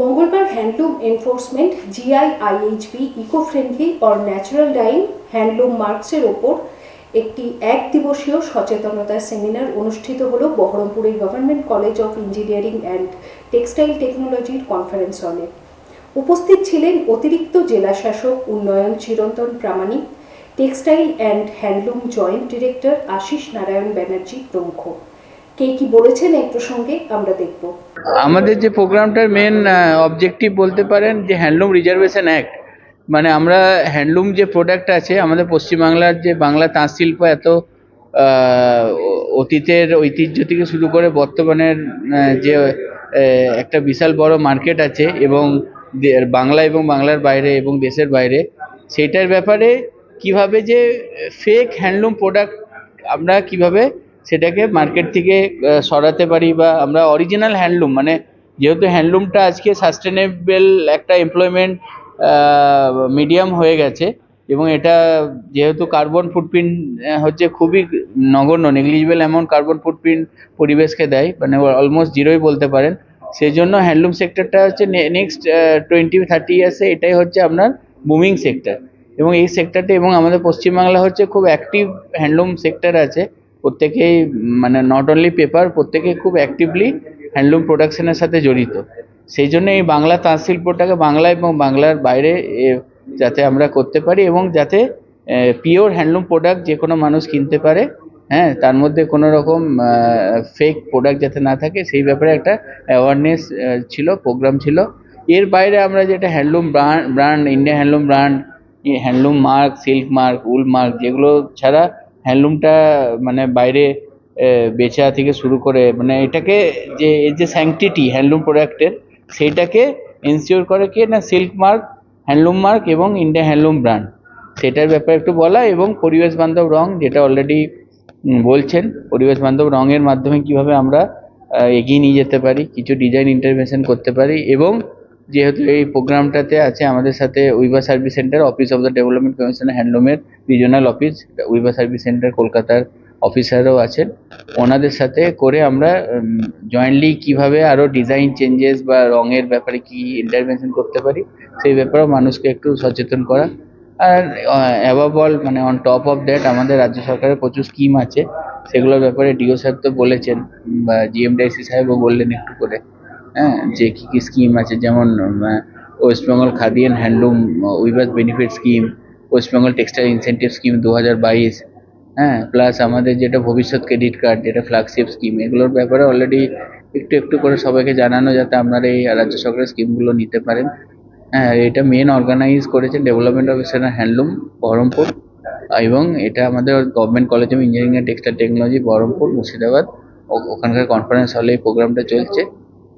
মঙ্গলবার handloom enforcement GIIHB eco friendly or natural dyeing handloom মার্কসের ওপর একটি এক দিবসীয় সচেতনতা সেমিনার অনুষ্ঠিত হলো বহরমপুরের government college of engineering and textile টেকনোলজির কনফারেন্স হলে। উপস্থিত ছিলেন অতিরিক্ত জেলা শাসক, উন্নয়ন Chirantan Pramanik, textile and handloom joint director Ashis Narayan Banerjee প্রমুখ। কে কি বলেছেন এই প্রসঙ্গে আমরা দেখব। আমাদের যে প্রোগ্রামটার মেন অবজেক্টিভ বলতে পারেন যে হ্যান্ডলুম রিজার্ভেশন অ্যাক্ট মানে আমরা হ্যান্ডলুম যে প্রোডাক্ট আছে, আমাদের পশ্চিমবাংলার যে বাংলা তাঁত শিল্প এত অতীতের ঐতিহ্য থেকে শুরু করে বর্তমানের যে একটা বিশাল বড় মার্কেট আছে এবং বাংলা এবং বাংলার বাইরে এবং দেশের বাইরে, সেইটার ব্যাপারে কীভাবে যে ফেক হ্যান্ডলুম প্রোডাক্ট আমরা কীভাবে সেটাকে মার্কেট থেকে সরাতে পারি বা আমরা অরিজিনাল হ্যান্ডলুম মানে যেহেতু হ্যান্ডলুমটা আজকে সাস্টেনেবল একটা এমপ্লয়মেন্ট মিডিয়াম হয়ে গেছে এবং এটা যেহেতু কার্বন ফুটপ্রিন্ট হচ্ছে খুবই নগণ্য নেগলিজিবল অ্যামাউন্ট কার্বন ফুটপ্রিন্ট পরিবেশকে দেয় মানে অলমোস্ট জিরোই বলতে পারেন। সেই জন্য হ্যান্ডলুম সেক্টরটা হচ্ছে নেক্সট টোয়েন্টি থার্টি ইয়ার্সে এটাই হচ্ছে আপনার বুমিং সেক্টর এবং এই সেক্টরটা এবং আমাদের পশ্চিমবাংলা হচ্ছে খুব অ্যাক্টিভ হ্যান্ডলুম সেক্টর আছে। প্রত্যেকেই মানে নট অনলি পেপার প্রত্যেকে খুব অ্যাক্টিভলি হ্যান্ডলুম প্রোডাকশনের সাথে জড়িত। সেই জন্য এই বাংলা তাঁত শিল্পটাকে বাংলা এবং বাংলার বাইরে যাতে আমরা করতে পারি এবং যাতে পিওর হ্যান্ডলুম প্রোডাক্ট যে কোনো মানুষ কিনতে পারে হ্যাঁ তার মধ্যে কোনো রকম ফেক প্রোডাক্ট যাতে না থাকে, সেই ব্যাপারে একটা অ্যাওয়ারনেস ছিল প্রোগ্রাম ছিল। এর বাইরে আমরা যেটা handloom brand brand India handloom brand handloom mark silk mark wool mark যেগুলো ছাড়া হ্যান্ডলুমটা মানে বাইরে বেচা থেকে শুরু করে মানে এটাকে যে এর যে স্যাংটিটি হ্যান্ডলুম প্রোডাক্টের সেইটাকে এনশিওর করে কি না সিল্ক মার্ক হ্যান্ডলুম মার্ক এবং ইন্ডিয়া হ্যান্ডলুম ব্র্যান্ড সেটার ব্যাপারে একটু বলা এবং পরিবেশ বান্ধব রং যেটা অলরেডি বলছেন, পরিবেশ বান্ধব রঙের মাধ্যমে কীভাবে আমরা এগিয়ে নিয়ে যেতে পারি, কিছু ডিজাইন ইন্টারভেনশন করতে পারি এবং যেহেতু এই প্রোগ্রামটাতে আছে আমাদের সাথে উইভা service centre, office of the development commission হ্যান্ডলুমের regional office উইভা সার্ভিস সেন্টার কলকাতার অফিসারও আছেন। ওনাদের সাথে করে আমরা জয়েন্টলি কীভাবে আরও ডিজাইন চেঞ্জেস বা রঙের ব্যাপারে কি ইন্টারভেনশন করতে পারি, সেই ব্যাপারেও মানুষকে একটু সচেতন করা। আর অ্যাবাভ অল মানে অন টপ অফ দ্যাট আমাদের রাজ্য সরকারের প্রচুর স্কিম আছে। সেগুলোর ব্যাপারে ডিও সাহেব তো বলেছেন বা জিএমডিআইসি সাহেবও বললেন একটু করে। হ্যাঁ যে কী কী স্কিম আছে, যেমন West Bengal khadi and handloom weavers benefit scheme Bengal textile incentive scheme দু হাজার বাইশ হ্যাঁ প্লাস আমাদের যেটা ভবিষ্যৎ ক্রেডিট কার্ড যেটা ফ্ল্যাগশিপ স্কিম এগুলোর ব্যাপারে অলরেডি একটু একটু করে সবাইকে জানানো যাতে আপনারা এই রাজ্য সরকারের স্কিমগুলো নিতে পারেন। হ্যাঁ এটা মেন অর্গানাইজ করেছে ডেভেলপমেন্ট অফিসার হ্যান্ডলুম বহরমপুর, এবং এটা আমাদের government college of engineering and textile technology Berhampore, Murshidabad ওখানকার কনফারেন্স হলে এই প্রোগ্রামটা চলছে।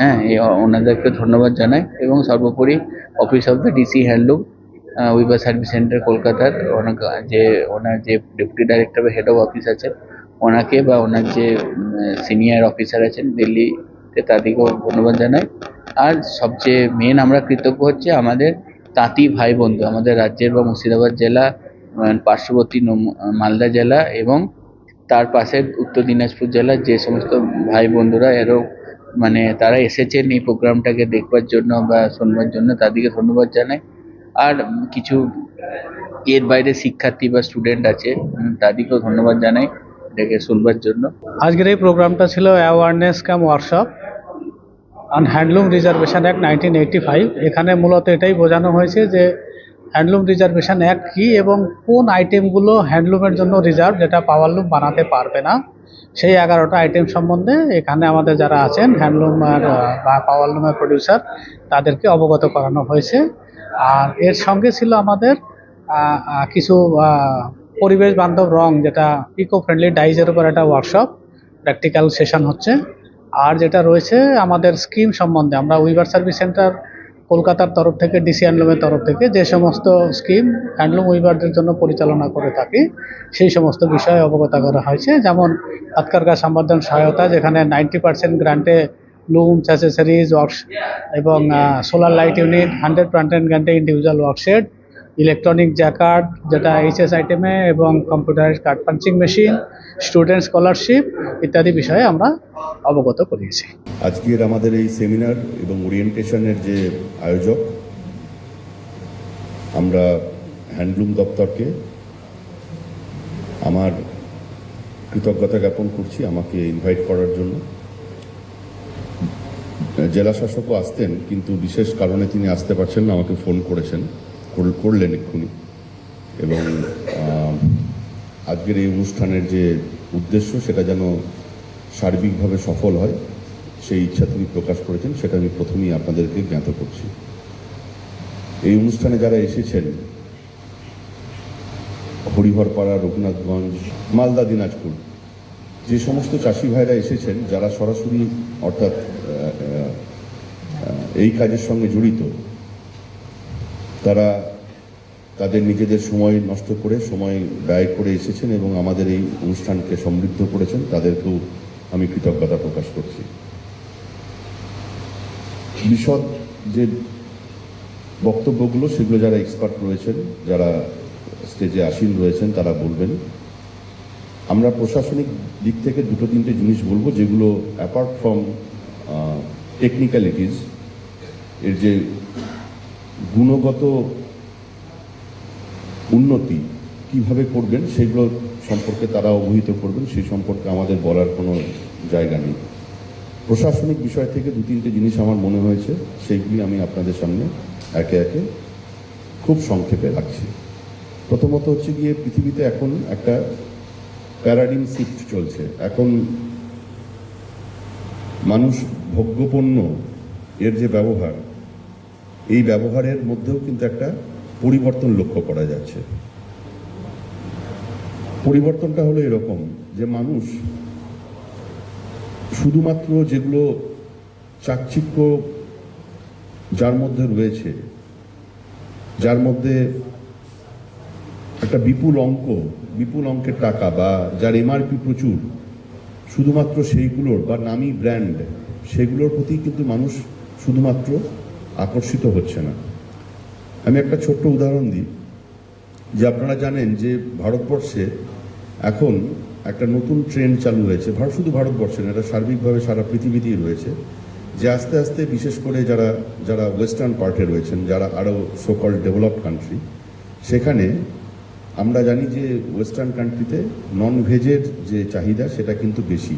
হ্যাঁ ওনাদেরকে ধন্যবাদ জানাই, এবং সর্বোপরি office of the DC handloom weaver service centre কলকাতার। ওনার যে ওনার যে ডেপুটি ডাইরেক্টর বা হেড অফ অফিস আছেন, ওনাকে বা ওনার যে সিনিয়র অফিসার আছেন, দিল্লিতে তাদেরকেও ধন্যবাদ জানাই। আর সবচেয়ে মেন আমরা কৃতজ্ঞ হচ্ছে আমাদের তাঁতি ভাই বন্ধু আমাদের রাজ্যের বা মুর্শিদাবাদ জেলা পার্শ্ববর্তী মালদা জেলা এবং তার পাশের উত্তর দিনাজপুর জেলার যে সমস্ত ভাই বন্ধুরা এরও মানে তারা এসেছেন এই প্রোগ্রামটাকে দেখবার জন্য বা শুনবার জন্য, তাদেরকে ধন্যবাদ জানাই। আর কিছু এর বাইরে শিক্ষার্থী বা স্টুডেন্ট আছে তাদেরকেও ধন্যবাদ জানাই এটাকে শুনবার জন্য। আজকের এই প্রোগ্রামটা ছিল awareness camp workshop on handloom reservation act nineteen eighty five এখানে মূলত এটাই বোঝানো হয়েছে যে হ্যান্ডলুম রিজার্ভেশন অ্যাক্ট কী এবং কোন আইটেমগুলো হ্যান্ডলুমের জন্য রিজার্ভ যেটা পাওয়ারলুম বানাতে পারবে না, সেই এগারোটা আইটেম সম্বন্ধে এখানে আমাদের যারা আছেন হ্যান্ডলুম আর বা পাওয়ারলুমের প্রডিউসার তাদেরকে অবগত করানো হয়েছে। আর এর সঙ্গে ছিল আমাদের কিছু পরিবেশ বান্ধব রং, যেটা ইকো ফ্রেন্ডলি ডাইজের উপর একটা ওয়ার্কশপ প্র্যাকটিক্যাল সেশন হচ্ছে। আর যেটা রয়েছে আমাদের স্কিম সম্বন্ধে, আমরা উইভার সার্ভিস সেন্টার কলকাতার তরফ থেকে ডিসি হ্যান্ডলুমের তরফ থেকে যে সমস্ত স্কিম হ্যান্ডলুম উইভারদের জন্য পরিচালনা করে থাকি, সেই সমস্ত বিষয়ে অবগত করা হয়েছে। যেমন হাতকারকা সম্বর্ধন সহায়তা, যেখানে নাইনটি পার্সেন্ট গ্রান্টে লুমস অ্যাসেসরিজ ওয়ার্কস এবং solar light unit hundred percent গ্রান্টে individual workshed electronic jacquard যেটা এইচএস আইটেমে এবং computerise card punching machine student scholarship ইত্যাদি বিষয়ে আমরা অবগত করিয়েছি। আজকের আমাদের এই সেমিনার এবং ওরিয়েন্টেশনের যে আয়োজক, আমরা হ্যান্ডলুম দপ্তরকে আমার কৃতজ্ঞতা জ্ঞাপন করছি আমাকে ইনভাইট করার জন্য। জেলা শাসকও আসতেন, কিন্তু বিশেষ কারণে তিনি আসতে পারছেন না, আমাকে ফোন করেছেন করলেন এক্ষুনি। এবং আজকের এই অনুষ্ঠানের যে উদ্দেশ্য, সেটা যেন সার্বিকভাবে সফল হয়, সেই ইচ্ছা তিনি প্রকাশ করেছেন, সেটা আমি প্রথমেই আপনাদেরকে জ্ঞাত করছি। এই অনুষ্ঠানে যারা এসেছেন, হরিহরপাড়া, রঘুনাথগঞ্জ, মালদা, দিনাজপুর, যে সমস্ত চাষি ভাইরা এসেছেন, যারা সরাসরি অর্থাৎ এই কাজের সঙ্গে জড়িত, তারা তাদের নিজেদের সময় নষ্ট করে, সময় ব্যয় করে এসেছেন এবং আমাদের এই অনুষ্ঠানকে সমৃদ্ধ করেছেন, তাদেরকেও আমি কৃতজ্ঞতা প্রকাশ করছি। বিশদ যে বক্তব্যগুলো, সেগুলো যারা এক্সপার্ট রয়েছেন, যারা স্টেজে আসীন রয়েছেন, তারা বলবেন। আমরা প্রশাসনিক দিক থেকে দুটো তিনটে জিনিস বলব, যেগুলো অ্যাপার্ট ফ্রম টেকনিক্যালিটিস এর যে গুণগত উন্নতি কীভাবে করবেন সেগুলো সম্পর্কে তারা অবহিত করবেন, সেই সম্পর্কে আমাদের বলার কোনো জায়গা নেই। প্রশাসনিক বিষয় থেকে দু তিনটে জিনিস আমার মনে হয়েছে, সেইগুলি আমি আপনাদের সামনে একে একে খুব সংক্ষেপে রাখছি। প্রথমত হচ্ছে গিয়ে পৃথিবীতে এখন একটা প্যারাডিম শিফট চলছে। এখন মানুষ ভোগ্যপণ্য এর যে ব্যবহার এই ব্যবহারের মধ্যেও কিন্তু একটা পরিবর্তন লক্ষ্য করা যাচ্ছে। পরিবর্তনটা হলো এরকম যে মানুষ শুধুমাত্র যেগুলো চাকচিক্য যার মধ্যে রয়েছে, যার মধ্যে একটা বিপুল অঙ্ক, বিপুল অঙ্কের টাকা বা যার এমআরপি প্রচুর, শুধুমাত্র সেইগুলোর বা নামি ব্র্যান্ড, সেগুলোর প্রতি কিন্তু মানুষ শুধুমাত্র আকর্ষিত হচ্ছে না। আমি একটা ছোট্ট উদাহরণ দিই, যে আপনারা জানেন যে ভারতবর্ষে এখন একটা নতুন ট্রেন্ড চালু হয়েছে। ভারত শুধু ভারতবর্ষে না, এটা সার্বিকভাবে সারা পৃথিবীতেই রয়েছে, যে আস্তে আস্তে বিশেষ করে যারা যারা ওয়েস্টার্ন পার্টে রয়েছেন, যারা আরও সোকল ডেভেলপড কান্ট্রি সেখানে আমরা জানি যে ওয়েস্টার্ন কান্ট্রিতে নন ভেজের যে চাহিদা, সেটা কিন্তু বেশি।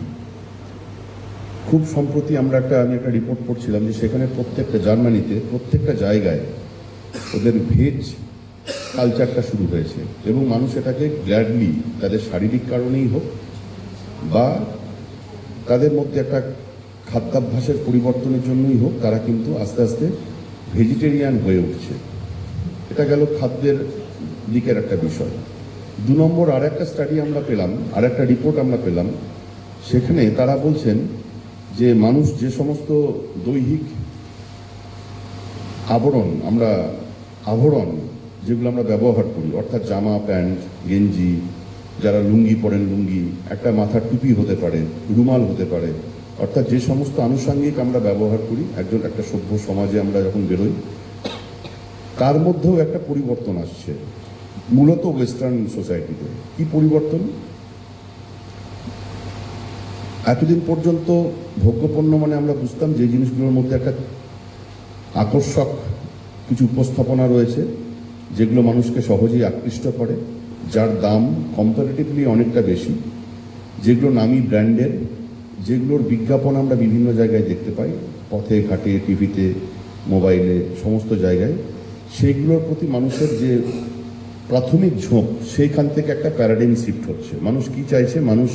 খুব সম্প্রতি আমরা একটা, আমি একটা রিপোর্ট পড়ছিলাম যে সেখানে প্রত্যেকটা জার্মানিতে, প্রত্যেকটা জায়গায় ওদের ভেজ কালচারটা শুরু হয়েছে। এবং মানুষ এটাকে গ্ল্যাডলি তাদের শারীরিক কারণেই হোক বা তাদের মধ্যে একটা খাদ্যাভ্যাসের পরিবর্তনের জন্যই হোক, তারা কিন্তু আস্তে আস্তে ভেজিটেরিয়ান হয়ে উঠছে। এটা গেল খাদ্যের দিকের একটা বিষয়। দু নম্বর আর একটা স্টাডি আমরা পেলাম আর একটা রিপোর্ট আমরা পেলাম, সেখানে তারা বলছেন যে মানুষ, যে সমস্ত দৈহিক আবরণ, আমরা আভরণ যেগুলো আমরা ব্যবহার করি, অর্থাৎ জামা, প্যান্ট, গেঞ্জি, যারা লুঙ্গি পরেন লুঙ্গি, একটা মাথার টুপি হতে পারে, রুমাল হতে পারে, অর্থাৎ যে সমস্ত আনুষাঙ্গিক আমরা ব্যবহার করি, একজন, একটা সভ্য সমাজে আমরা যখন বেরোই, তার মধ্যেও একটা পরিবর্তন আসছে, মূলত ওয়েস্টার্ন সোসাইটিতে কি পরিবর্তন? এতদিন পর্যন্ত ভোগ্যপণ্য মানে আমরা বুঝতাম যে জিনিসগুলোর মধ্যে একটা আকর্ষক কিছু উপস্থাপনা রয়েছে, যেগুলো মানুষকে সহজেই আকৃষ্ট করে, যার দাম কম্পারেটিভলি অনেকটা বেশি যেগুলো নামি ব্র্যান্ডের যেগুলোর বিজ্ঞাপন আমরা বিভিন্ন জায়গায় দেখতে পাই, পথে, ঘাটে, টিভিতে, মোবাইলে, সমস্ত জায়গায়। সেইগুলোর প্রতি মানুষের যে প্রাথমিক ঝোঁক, সেইখান থেকে একটা প্যারাডিম শিফট হচ্ছে। মানুষ কি চাইছে? মানুষ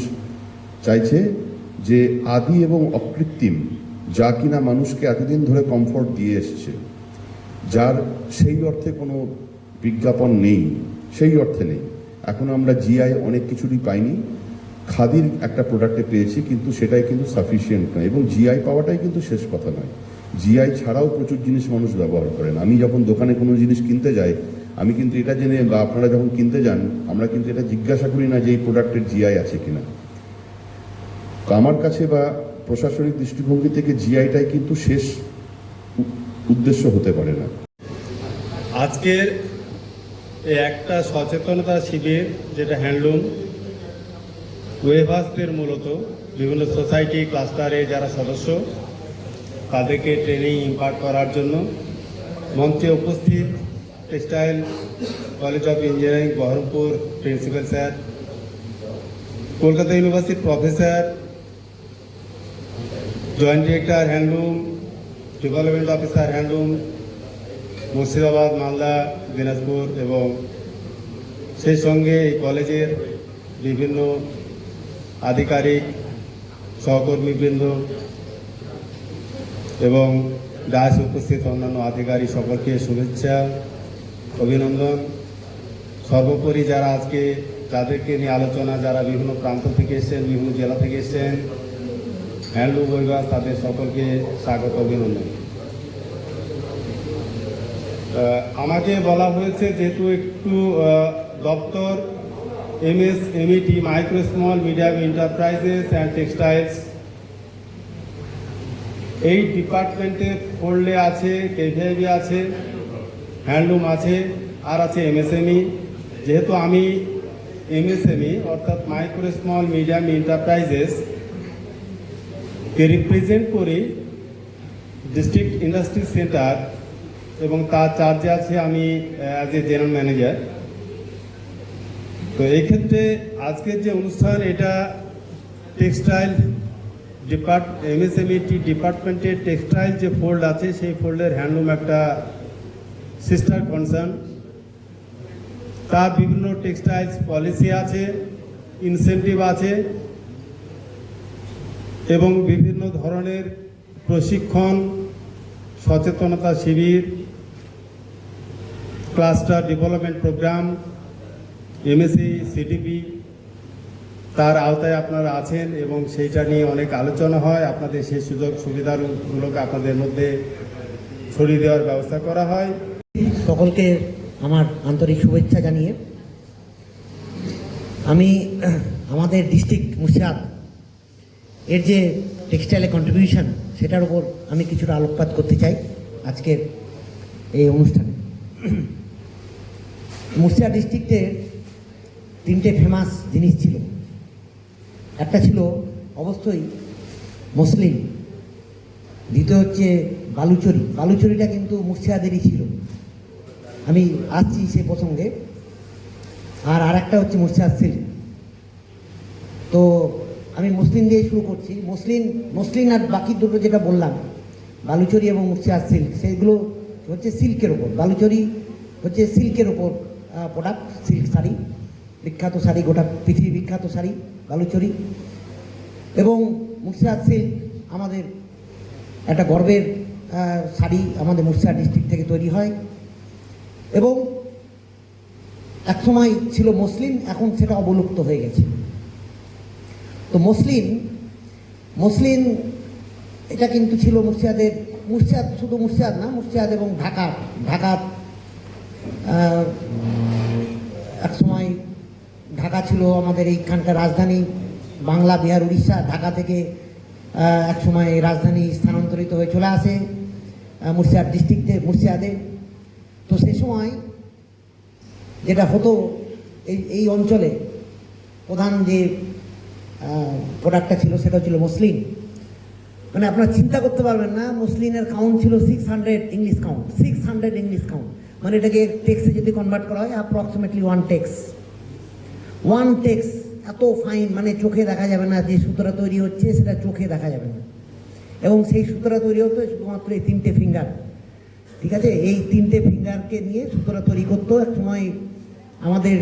চাইছে যে আদি এবং অকৃত্রিম, যা কিনা মানুষকে এতদিন ধরে কমফোর্ট দিয়ে এসছে, যার সেই অর্থে কোনো বিজ্ঞাপন নেই, সেই অর্থে নেই। এখন আমরা জিআই অনেক কিছুরই পাইনি, খাদির একটা প্রোডাক্টে পেয়েছি, কিন্তু সেটাই কিন্তু সাফিসিয়েন্ট নয়, এবং জিআই পাওয়াটাই কিন্তু শেষ কথা নয়। জিআই ছাড়াও প্রচুর জিনিস মানুষ ব্যবহার করেন। আমি যখন দোকানে কোনো জিনিস কিনতে যাই, আমি কিন্তু এটা জেনে বা আপনারা যখন কিনতে যান, আমরা কিন্তু এটা জিজ্ঞাসা করি না যে এই প্রোডাক্টের জিআই আছে কিনা। আমার কাছে বা প্রশাসনিক দৃষ্টিভঙ্গি থেকে জিআইটাই কিন্তু শেষ উদ্দেশ্য হতে পারে না। আজকের একটা সচেতনতা শিবির, যেটা হ্যান্ডলুম, ওয়েভার্সদের মূলত বিভিন্ন সোসাইটি ক্লাস্টারে যারা সদস্য, তাদেরকে ট্রেনিং ইম্পার্ট করার জন্য মঞ্চে উপস্থিত textile college of engineering, Berhampore principal sir, Kolkata ইউনিভার্সিটির professor joint director handloom development officer handloom Murshidabad Malda Dinajpur এবং সেই সঙ্গে এই কলেজের বিভিন্ন আধিকারিক, সহকর্মীবৃন্দ এবং ডাস উপস্থিত অন্যান্য আধিকারিক সকলকে শুভেচ্ছা, অভিনন্দন। সর্বোপরি যারা আজকে যাদেরকে নিয়ে আলোচনা, যারা বিভিন্ন প্রান্ত থেকে এসেছেন, বিভিন্ন জেলা থেকে এসেছেন হ্যান্ডলুম বৈবাস তাদের সকলকে স্বাগত অভিনন্দন। আমাকে বলা হয়েছে যেহেতু একটু দপ্তর, MS, MET, micro small medium enterprises and textiles, এই ডিপার্টমেন্টে পড়লে আছে, কেভিআইবি আছে, হ্যান্ডলুম আছে, আর আছে এমএসএমই। যেহেতু আমি এমএসএমই, অর্থাৎ মাইক্রো স্মল মিডিয়াম এন্টারপ্রাইজেস কে রিপ্রেজেন্ট করি ডিস্ট্রিক্ট ইন্ডাস্ট্রি সেন্টার এবং তার চার্জে আছে আমি অ্যাজ এ জেনারেল ম্যানেজার তো এই ক্ষেত্রে আজকের যে অনুষ্ঠান, এটা টেক্সটাইল ডিপার্ট এমএসএমইটি ডিপার্টমেন্টের টেক্সটাইল যে ফোল্ড আছে, সেই ফোল্ডের হ্যান্ডলুম একটা সিস্টার কনসার্ন তার বিভিন্ন টেক্সটাইলস পলিসি আছে ইনসেন্টিভ আছে। এবং বিভিন্ন ধরনের প্রশিক্ষণ, সচেতনতা শিবির, cluster development programme MSC CDP তার আওতায় আপনারা আছেন এবং সেইটা নিয়ে অনেক আলোচনা হয়। আপনাদের সেই সুযোগ সুবিধাগুলোকে আপনাদের মধ্যে ছড়িয়ে দেওয়ার ব্যবস্থা করা হয়। সকলকে আমার আন্তরিক শুভেচ্ছা জানিয়ে আমি আমাদের ডিস্ট্রিক্ট মুর্শিদাবাদ এর যে টেক্সটাইলের কন্ট্রিবিউশন সেটার উপর আমি কিছুটা আলোকপাত করতে চাই আজকের এই অনুষ্ঠানে। মুর্শিদাবাদ ডিস্ট্রিক্টে তিনটে ফেমাস জিনিস ছিল। একটা ছিল অবশ্যই মুসলিম, দ্বিতীয় হচ্ছে বালুচরি। বালুচরিটা কিন্তু মুর্শিদাবাদেরই ছিল। আমি আসছি সে প্রসঙ্গে। আর আরেকটা হচ্ছে মুর্শিদাবাদ সিল্ক তো আমি মুসলিম দিয়ে শুরু করছি। মুসলিম মুসলিম আর বাকি দুটো যেটা বললাম, বালুচরি এবং মুর্শিদাবাদ সিল্ক সেগুলো হচ্ছে সিল্কের ওপর বালুচরি হচ্ছে সিল্কের ওপর প্রোডাক্ট সিল্ক শাড়ি, বিখ্যাত শাড়ি, গোটা পৃথিবী বিখ্যাত শাড়ি, বালুচরি। এবং মুর্শিদাবাদ সিল্ক আমাদের একটা গর্বের শাড়ি আমাদের মুর্শিদাবাদ ডিস্ট্রিক্ট থেকে তৈরি হয়। এবং একসময় ছিল মুসলিম, এখন সেটা অবলুপ্ত হয়ে গেছে। তো মুসলিম মুসলিম এটা কিন্তু ছিল মুর্শিয়াদের মুর্শিদাদ শুধু মুর্শিয়াদ না মুর্শিদাদ এবং ঢাকা ঢাকা আহ, একসময় ঢাকা ছিল আমাদের এইখানকার রাজধানী বাংলা বিহার উড়িষ্যা ঢাকা থেকে আহ, একসময় এই রাজধানী স্থানান্তরিত হয়ে চলে আসে আহ, মুর্শিদাবাদ ডিস্ট্রিক্টে মুর্শিদাবাদে। তো সে সময় যেটা হতো এই এই অঞ্চলে প্রধান যে প্রোডাক্টটা ছিল, সেটা ছিল মুসলিম। মানে আপনারা চিন্তা করতে পারবেন না, মুসলিমের কাউন্ট ছিল six hundred English count six hundred English count মানে এটাকে টেক্সে যদি কনভার্ট করা হয় approximately one tex one tex এত ফাইন মানে চোখে দেখা যাবে না যে সুতোটা তৈরি হচ্ছে, সেটা চোখে দেখা যাবে না। এবং সেই সুতোটা তৈরি হতো শুধুমাত্র এই তিনটে ফিঙ্গার ঠিক আছে? এই তিনটে ফিঙ্গারকে নিয়ে সুতোটা তৈরি করতো। এক সময় আমাদের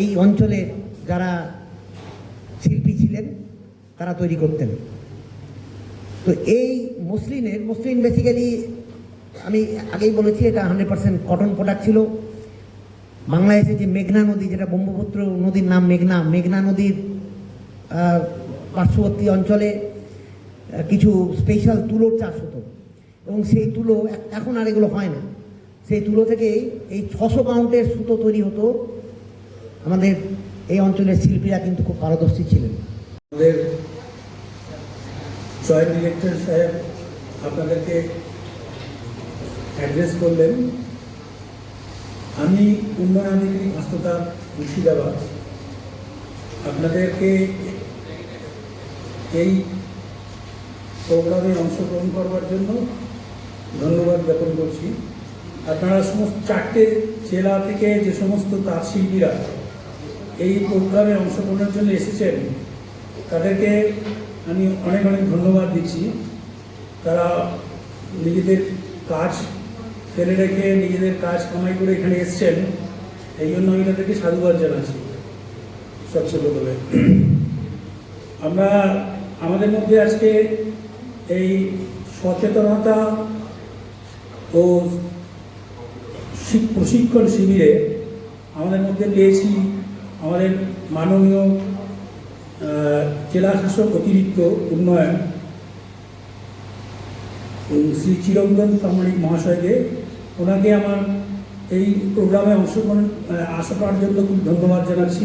এই অঞ্চলে যারা ছিলেন, তারা তৈরি করতেন। তো এই মসলিনের মসলিন বেসিক্যালি আমি আগেই বলেছি, এটা হান্ড্রেড পার্সেন্ট কটন প্রোডাক্ট ছিল। বাংলাদেশে যে মেঘনা নদী, যেটা ব্রহ্মপুত্র নদীর নাম মেঘনা মেঘনা নদীর পার্শ্ববর্তী অঞ্চলে কিছু স্পেশাল তুলোর চাষ হতো। এবং সেই তুলো এখন আর এগুলো হয় না। সেই তুলো থেকেই এই ছশো কাউন্টের সুতো তৈরি হতো। আমাদের এই অঞ্চলের শিল্পীরা কিন্তু খুব পারদর্শী ছিলেন। আমাদের জয়েন্ট ডিরেক্টর সাহেব আপনাদেরকে অ্যাড্রেস করলেন। আমি উন্নয়নাধিকারী হস্ততার মুর্শিদাবাদ। আপনাদেরকে এই প্রোগ্রামে অংশগ্রহণ করবার জন্য ধন্যবাদ জ্ঞাপন করছি। আপনারা সমস্ত চারটে জেলা থেকে যে সমস্ত তাঁত শিল্পীরা এই প্রোগ্রামে অংশগ্রহণের জন্য এসেছেন তাদেরকে আমি অনেক অনেক ধন্যবাদ দিচ্ছি। তারা নিজেদের কাজ ফেলে রেখে নিজেদের কাজ কামাই করে এখানে এসছেন। এই জন্য আমি তাদেরকে সাধুবাদ জানাচ্ছি প্রথমে। আমরা আমাদের মধ্যে আজকে এই সচেতনতা ও প্রশিক্ষণ শিবিরে আমাদের মধ্যে পেয়েছি আমাদের মাননীয় জেলা শাসক অতিরিক্ত উন্নয়ন শ্রী চিরঞ্জন সামরিক মহাশয়কে ওনাকে আমার এই প্রোগ্রামে অংশগ্রহণ আসা পাওয়ার জন্য খুব ধন্যবাদ জানাচ্ছি।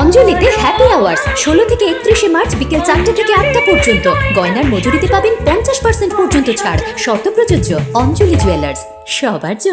অঞ্জলিতে হ্যাপি আওয়ার্স ষোলো থেকে একত্রিশে মার্চ বিকেল চারটে থেকে আটটা পর্যন্ত। গয়নার মজুরিতে পাবেন পঞ্চাশ পার্সেন্ট পর্যন্ত ছাড়। শর্ত প্রযোজ্য, অঞ্জলি জুয়েলার্স সবার জন্য।